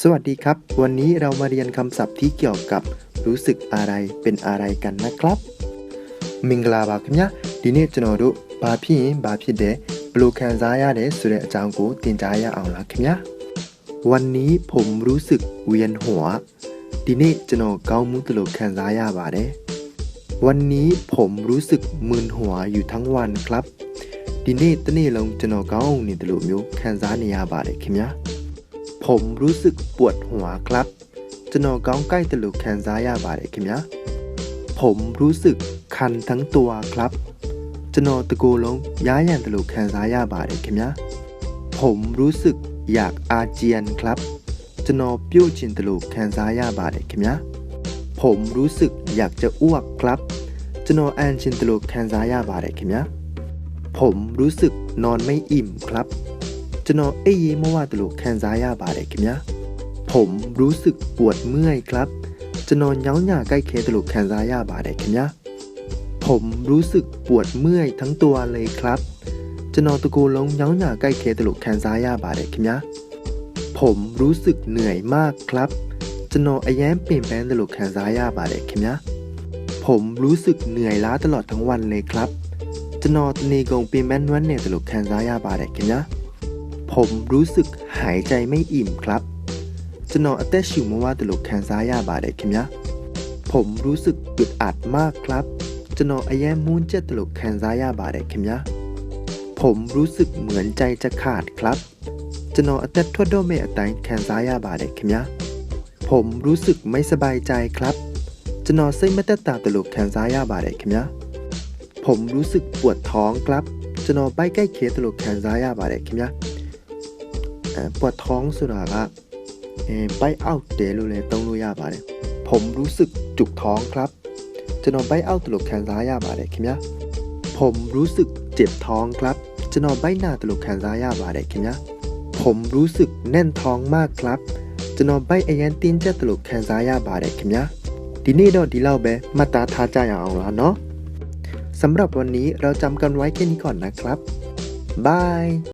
สวัสดีครับ วันนี้เรามาเรียนคำศัพท์ที่เกี่ยวกับรู้สึกอะไรเป็นอะไรกันนะครับมิงลาบาคุณยะดีเนจโนรุบาพี่บาพี่เดบลูแคนซายาเดสุเรอาจางกูตินจายาเอาละคุณยะวันนี้ผมรู้สึกเวียนหัวดีเนจโนเกามุตโลแคนซายาบาเดวันนี้ผมรู้สึกมึนหัวอยู่ทั้งวันครับดีเนตเน่ลงจโนเกาองนิตโลมิวแคนซาเนียบาเดคุณยะ ผมรู้สึกปวดหัวครับจะนอนก้องใกล้ตลุกแคนซายยาบาดเข็มยะผมรู้สึกคันทั้งตัวครับจะนอนตะโกลงย้ายแยันตลุกแคนซายยาบาดเข็มยะผมรู้สึกอยากอาเจียนครับจะนอนปิ้วจินตลุกแคนซายยาบาดเข็มยะผมรู้สึกอยากจะอ้วกครับจะนอนแอนจินตลุกแคนซายยาบาดเข็มยะผมรู้สึกนอนไม่อิ่มครับ ကျွန်တော်အိပ်ရေးမဝတယ်လို့ခံစားရပါတယ်ခင်ဗျာ ผมรู้สึกปวดเมื่อยครับကျွန်တော်ညောင်းညာကြိုက်ခဲတယ်လို့ခံစားရပါတယ်ခင်ဗျာ ผมรู้สึกปวดเมื่อยทั้งตัวเลยครับကျွန်တော်တကူလုံးညောင်းညာကြိုက်ခဲတယ်လို့ခံစားရပါတယ်ခင်ဗျာ ผมรู้สึกเหนื่อยมากครับကျွန်တော်အယမ်းပင်ပန်းတယ်လို့ခံစားရပါတယ်ခင်ဗျာ ผมรู้สึกเหนื่อยล้าตลอดทั้งวันเลยครับကျွန်တော်တနေကုန်ပင်ပန်းနွမ်းနေတယ်လို့ခံစားရပါတယ်ခင်ဗျာ ผมรู้สึกหายใจไม่อิ่มครับจนอแต่ชิวมาว่าตลกแคนซายา우마와들로간사야바레킴야ผมรู้สึกอึดอัดมากครับจนอแย่มมุนเจตลกแคนซายา예문제들로간사야바레킴야ผมรู้สึกเหมือนใจจะขาดครับจนอแต่ทวดโดเมอตันแคนซายา도메아타인간사야바레킴야ผมรู้สึกไม่สบายใจครับจนอเซมัตตาตลกแคนซายา메타타들로간사야바레킴야ผมรู้สึกปวดท้องครับจนอใบใกล้เคตลกแคนซายา빨개게들로간사야바레킴야 ปวดท้องสุดาละไปเอาเดลูเลต้องรู้ยาบาเลยผมรู้สึกจุกท้องครับจะนอนไปเอาตลกแคนซายยาบาเลยคิมยะผมรู้สึกเจ็บท้องครับจะนอนใบหน้าตลกแขนซายยาบาเด็กคิมยะผมรู้สึกแน่นท้องมากครับจะนอนใบเอแยนตินเจะตลกแขนซายยาบาเด็กคิมยะดีนี่ดอดีเล่าเบมาตาทาใจอย่างเอาละเนาะสำหรับวันนี้เราจำกันไว้แค่นี้ก่อนนะครับบาย